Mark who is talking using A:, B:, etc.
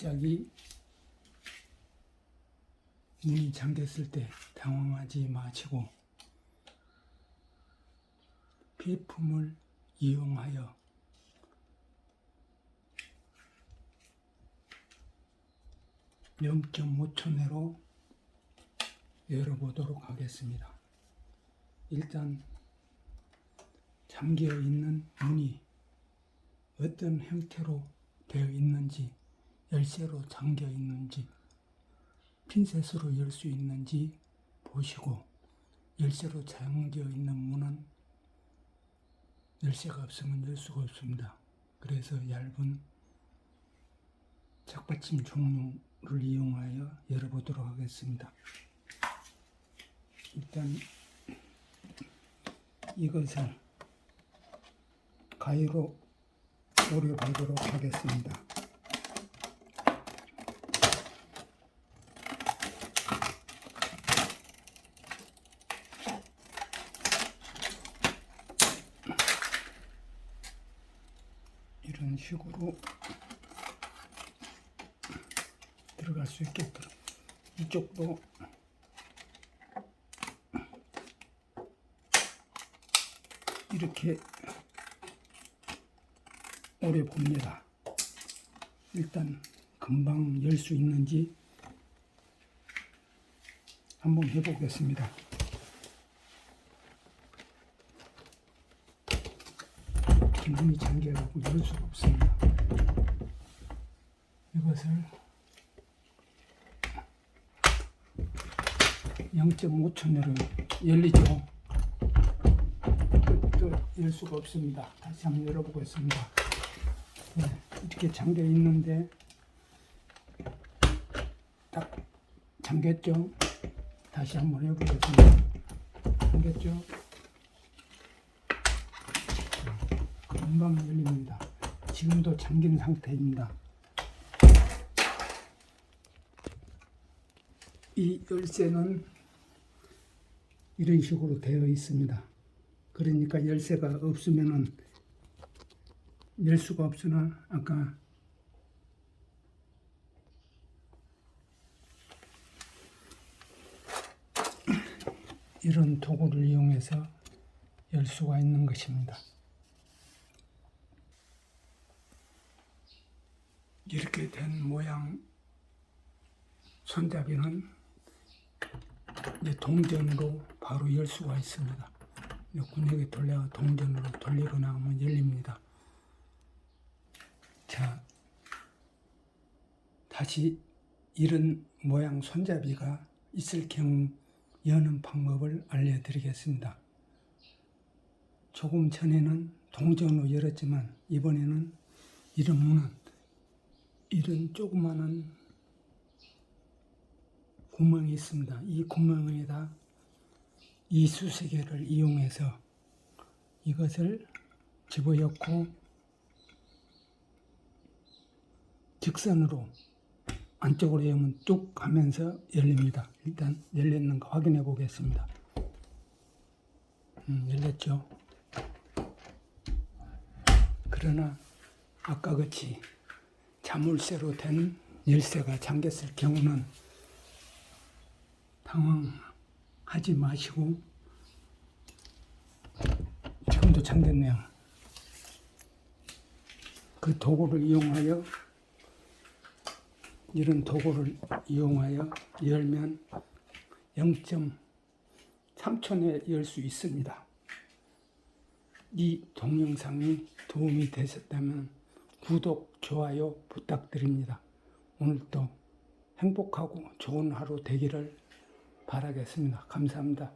A: 갑자기 문이 잠겼을 때 당황하지 마시고 비품을 이용하여 0.5초 내로 열어보도록 하겠습니다. 일단 잠겨 있는 문이 어떤 형태로 되어 있는지, 열쇠로 잠겨 있는지, 핀셋으로 열 수 있는지 보시고, 열쇠로 잠겨 있는 문은 열쇠가 없으면 열 수가 없습니다. 그래서 얇은 착받침 종류를 이용하여 열어보도록 하겠습니다. 일단 이것을 가위로 오려보도록 하겠습니다. 이런 식으로 들어갈 수 있게끔 이쪽도 이렇게 오래 봅니다. 일단 금방 열 수 있는지 한번 해보겠습니다. 기분이 잠겨가고 열 수가 없습니다. 이것을 0.5초 내로 열리죠. 또열 수가 없습니다. 다시 한번 열어보겠습니다. 네, 이렇게 잠겨 있는데 딱 잠겼죠. 다시 한번 해보겠습니다. 잠겼죠. 금방 열립니다. 지금도 잠긴 상태입니다. 이 열쇠는 이런 식으로 되어 있습니다. 그러니까 열쇠가 없으면은 열 수가 없으나 아까 이런 도구를 이용해서 열 수가 있는 것입니다. 이렇게 된 모양 손잡이는 동전으로 바로 열 수가 있습니다. 군역에 돌려 동전으로 돌리거나 하면 열립니다. 자, 다시 이런 모양 손잡이가 있을 경우 여는 방법을 알려드리겠습니다. 조금 전에는 동전으로 열었지만 이번에는 이런 문은 이런 조그마한 구멍이 있습니다. 이 구멍에다 이수세개를 이용해서 이것을 집어넣고 직선으로 안쪽으로 열면 뚝 하면서 열립니다. 일단 열렸는 거 확인해 보겠습니다. 음, 열렸죠. 그러나 아까 같이 자물쇠로 된 열쇠가 잠겼을 경우는 당황하지 마시고 지금도 잠겼네요. 그 도구를 이용하여 이런 도구를 이용하여 열면 0.3초 내에 열 수 있습니다. 이 동영상이 도움이 되셨다면 구독, 좋아요 부탁드립니다. 오늘도 행복하고 좋은 하루 되기를 바라겠습니다. 감사합니다.